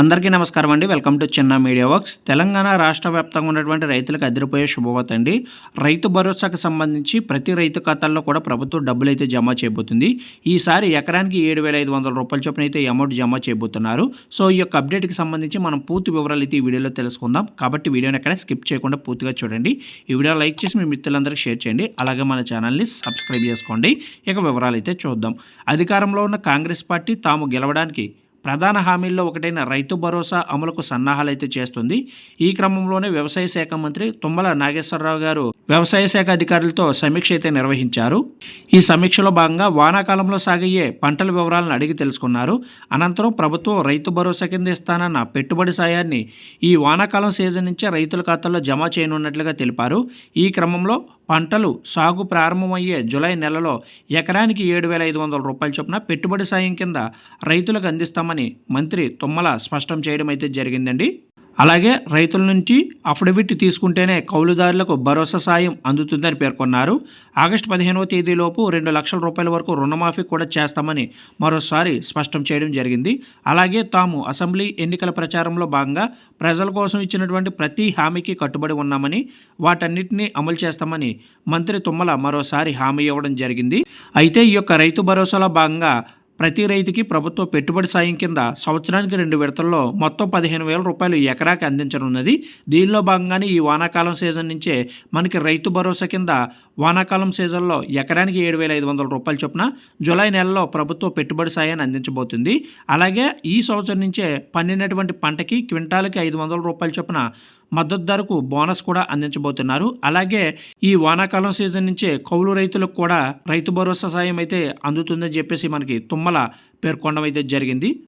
అందరికీ నమస్కారం అండి. Welcome to Chinna media works. Telangana రాష్ట్ర వ్యాప్తంగా ఉన్నటువంటి రైతులకు అదిరిపోయే శుభవార్త అండి. రైతు భరోసాకు సంబంధించి ప్రతి రైతు ఖాతాల్లో కూడా ప్రభుత్వం డబ్బులు అయితే జమ చేయబోతుంది. ఈసారి ఎకరానికి ఏడు వేల ఐదు వందల రూపాయల చొప్పున అయితే అమౌంట్ జమ చేయబోతున్నారు. సో ఈ యొక్క అప్డేట్కి సంబంధించి మనం పూర్తి వివరాలు అయితే ఈ వీడియోలో తెలుసుకుందాం. కాబట్టి వీడియోని ఎక్కడ స్కిప్ చేయకుండా పూర్తిగా చూడండి. ఈ వీడియో లైక్ చేసి మీ మిత్రులందరికీ షేర్ చేయండి. అలాగే మన ఛానల్ని సబ్స్క్రైబ్ చేసుకోండి. ఇక వివరాలు అయితే చూద్దాం. అధికారంలో ఉన్న కాంగ్రెస్ పార్టీ తాము గెలవడానికి ప్రధాన హామీల్లో ఒకటైన రైతు భరోసా అమలుకు సన్నాహాలైతే చేస్తుంది. ఈ క్రమంలోనే వ్యవసాయ శాఖ మంత్రి తుమ్మల నాగేశ్వరరావు గారు వ్యవసాయ శాఖ అధికారులతో సమీక్ష అయితే నిర్వహించారు. ఈ సమీక్షలో భాగంగా వానాకాలంలో సాగయ్యే పంటల వివరాలను అడిగి తెలుసుకున్నారు. అనంతరం ప్రభుత్వం రైతు భరోసా కింద ఇస్తానన్న పెట్టుబడి సాయాన్ని ఈ వానాకాలం సీజన్ నుంచే రైతుల ఖాతాల్లో జమ చేయనున్నట్లుగా తెలిపారు. ఈ క్రమంలో పంటలు సాగు ప్రారంభమయ్యే జూలై నెలలో ఎకరానికి ఏడు వేల ఐదు వందల రూపాయల చొప్పున పెట్టుబడి సాయం కింద రైతులకు అందిస్తామని మంత్రి తుమ్మల స్పష్టం చేయడం అయితే జరిగిందండి. అలాగే రైతుల నుంచి అఫిడవిట్ తీసుకుంటేనే కౌలుదారులకు భరోసా సాయం అందుతుందని పేర్కొన్నారు. ఆగస్టు పదిహేనవ తేదీలోపు రెండు లక్షల రూపాయల వరకు రుణమాఫీ కూడా చేస్తామని మరోసారి స్పష్టం చేయడం జరిగింది. అలాగే తాము అసెంబ్లీ ఎన్నికల ప్రచారంలో భాగంగా ప్రజల కోసం ఇచ్చినటువంటి ప్రతి హామీకి కట్టుబడి ఉన్నామని వాటన్నిటినీ అమలు చేస్తామని మంత్రి తుమ్మల మరోసారి హామీ ఇవ్వడం జరిగింది. అయితే ఈ యొక్క రైతు భరోసాలో భాగంగా ప్రతి రైతుకి ప్రభుత్వ పెట్టుబడి సాయం కింద సంవత్సరానికి రెండు విడతల్లో మొత్తం పదిహేను వేల రూపాయలు ఎకరాకి అందించనున్నది. దీనిలో భాగంగానే ఈ వానాకాలం సీజన్ నుంచే మనకి రైతు భరోసా కింద వానాకాలం సీజన్లో ఎకరానికి ఏడు వేల ఐదు వందల రూపాయల చొప్పున జూలై నెలలో ప్రభుత్వ పెట్టుబడి సాయాన్ని అందించబోతుంది. అలాగే ఈ సంవత్సరం నుంచే పండినటువంటి పంటకి క్వింటాలకి ఐదు వందల రూపాయల చొప్పున మద్దతు ధరకు బోనస్ కూడా అందించబోతున్నారు. అలాగే ఈ వానాకాలం సీజన్ నుంచే కౌలు రైతులకు కూడా రైతు భరోసా సాయం అయితే అందుతుందని చెప్పేసి మనకి తుమ్మల పేర్కొనడం అయితే జరిగింది.